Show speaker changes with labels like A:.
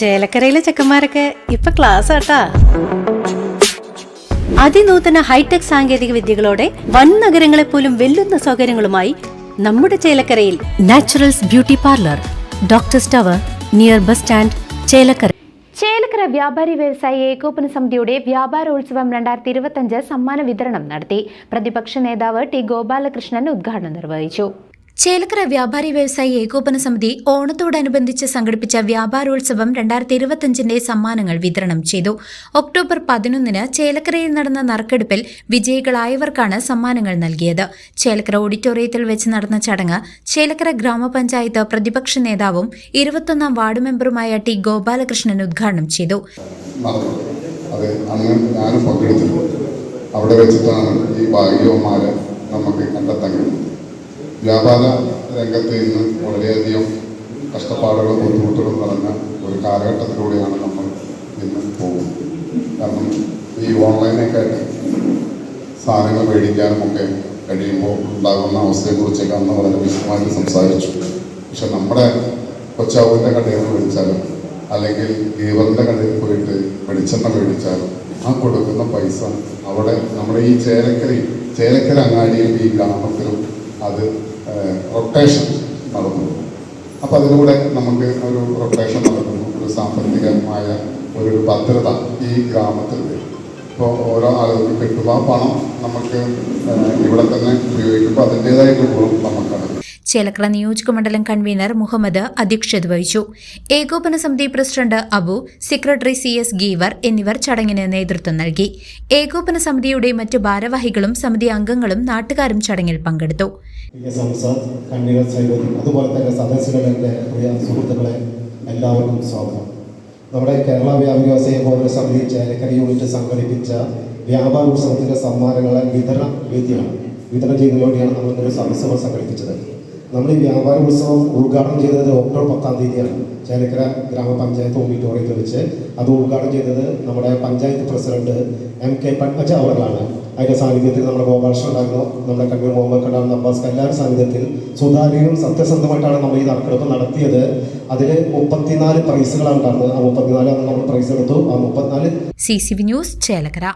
A: ചേലക്കരയിലെ ചെക്കന്മാരൊക്കെ ഇപ്പൊ ക്ലാസ് ആട്ടാ. അതിനൂതന ഹൈടെക് സാങ്കേതിക വിദ്യകളോടെ വൻ നഗരങ്ങളെ പോലും വെല്ലുന്ന സൗകര്യങ്ങളുമായി നമ്മുടെ ചേലക്കരയിൽ Naturals beauty parlour doctor tower near bus stand Chelakkara.
B: Chelakkara വ്യാപാരി വ്യവസായി ഏകോപന സമിതിയുടെ വ്യാപാരോത്സവം രണ്ടായിരത്തി ഇരുപത്തഞ്ച് സമ്മാന വിതരണം നടത്തി. പ്രതിപക്ഷ നേതാവ് ടി ഗോപാലകൃഷ്ണൻ ഉദ്ഘാടനം നിർവഹിച്ചു. ചേലക്കര വ്യാപാരി വ്യവസായി ഏകോപന സമിതി ഓണത്തോടനുബന്ധിച്ച് സംഘടിപ്പിച്ച വ്യാപാരോത്സവം രണ്ടായിരത്തി ഇരുപത്തിയഞ്ചിന്റെ സമ്മാനങ്ങൾ വിതരണം ചെയ്തു. ഒക്ടോബർ പതിനൊന്നിന് ചേലക്കരയിൽ നടന്ന നറുക്കെടുപ്പിൽ വിജയികളായവർക്കാണ് സമ്മാനങ്ങൾ നൽകിയത്. ചേലക്കര ഓഡിറ്റോറിയത്തിൽ വെച്ച് നടന്ന ചടങ്ങ് ചേലക്കര ഗ്രാമപഞ്ചായത്ത് പ്രതിപക്ഷ നേതാവും ഇരുപത്തൊന്നാം വാർഡ് മെമ്പറുമായ ടി ഗോപാലകൃഷ്ണൻ ഉദ്ഘാടനം ചെയ്തു.
C: അവിടെ വെച്ചിട്ടാണ് ഈ നമുക്ക് കണ്ടെത്താൻ വ്യാപാര രംഗത്ത് ഇന്ന് വളരെയധികം കഷ്ടപ്പാടുകളും ബുദ്ധിമുട്ടുകളും നിറഞ്ഞ ഒരു കാലഘട്ടത്തിലൂടെയാണ് നമ്മൾ ഇന്ന് പോകുന്നത്. കാരണം ഈ ഓൺലൈനൊക്കെ സാധനങ്ങൾ മേടിക്കാനും ഒക്കെ കഴിയുമ്പോൾ ഉണ്ടാകുന്ന അവസ്ഥയെക്കുറിച്ചൊക്കെ അന്ന് വളരെ വിശദമായിട്ട് സംസാരിച്ചു. പക്ഷെ നമ്മുടെ കൊച്ചാവൂരിന്റെ കടയിൽ മേടിച്ചാലും അല്ലെങ്കിൽ ഗീവറിന്റെ കടയിൽ പോയിട്ട് വെളിച്ചെണ്ണ മേടിച്ചാലും ആ കൊടുക്കുന്ന പൈസ അവിടെ നമ്മുടെ ഈ ചേലക്കരയിൽ ചേലക്കര അങ്ങാടിയിൽ ഈ ഗ്രാമത്തിലും അത് റൊട്ടേഷൻ നടന്നു അപ്പം അതിലൂടെ നമുക്ക് ഒരു റൊട്ടേഷൻ നടക്കുന്നു ഒരു സാമ്പത്തികമായ ഒരു ഭദ്രത ഈ ഗാമത്തിൽ വരും. ഇപ്പോൾ ഓരോ ആളുകൾക്ക് കിട്ടുമ്പോൾ പണം നമുക്ക് ഇവിടെ തന്നെ ഉപയോഗിക്കുമ്പോൾ അതിന്റേതായിട്ടുള്ള ഗുണം നമുക്കാണ്
B: ചേലക്കര നിയോജകമണ്ഡലം കൺവീനർ മുഹമ്മദ് അധ്യക്ഷത വഹിച്ചു. ഏകോപന സമിതി president Abu secretary C S Geevar എന്നിവർ ചടങ്ങിന് നേതൃത്വം നൽകി. ഏകോപന സമിതിയുടെ മറ്റ് ഭാരവാഹികളും സമിതി അംഗങ്ങളും നാട്ടുകാരും ചടങ്ങിൽ പങ്കെടുത്തു.
D: അതുപോലെ തന്നെ സ്വാഗതം. നമ്മുടെ കേരള വ്യാപാരി ബോർഡ് സമിതി ചേലക്കര യൂണിറ്റ് സംഘടിപ്പിച്ച വ്യാപാര സമ്മാനങ്ങളെ വിതരണ വേദിയാണ്. വിതരണം ചെയ്യുന്നതിന് വേണ്ടിയാണ് നമ്മൾ ഇന്നൊരു സദസ്സുകൾ സംഘടിപ്പിച്ചത്. നമ്മൾ ഈ വ്യാപാര ഉത്സവം ഉദ്ഘാടനം ചെയ്തത് ഒക്ടോബർ പത്താം തീയതിയാണ്. ചേലക്കര ഗ്രാമപഞ്ചായത്ത് ഓഡിറ്റോറിയത്തിൽ വെച്ച് അത് ഉദ്ഘാടനം ചെയ്തത് നമ്മുടെ panchayat president M K Padmaja അവരാണ് അതിന്റെ സാന്നിധ്യത്തിൽ നമ്മുടെ ഗോപാലകൃഷ്ണൻ ഉണ്ടായിരുന്നു നമ്മുടെ കണ്ണൂർ മുഹമ്മദ് കണ്ണാൻ അബ്ബാസ് എല്ലാവരും സാന്നിധ്യത്തിൽ സുതാര്യവും സത്യസന്ധമായിട്ടാണ് നമ്മൾ ഈ നറുക്കെടുപ്പ് നടത്തിയത്. അതിൽ മുപ്പത്തിനാല് പ്രൈസുകളാണ് ഉണ്ടായിരുന്നത്. ആ മുപ്പത്തിനാല് നമ്മൾ പ്രൈസ് എടുത്തു. ആ മുപ്പത്തിനാല്
B: C C V news Chelakkara.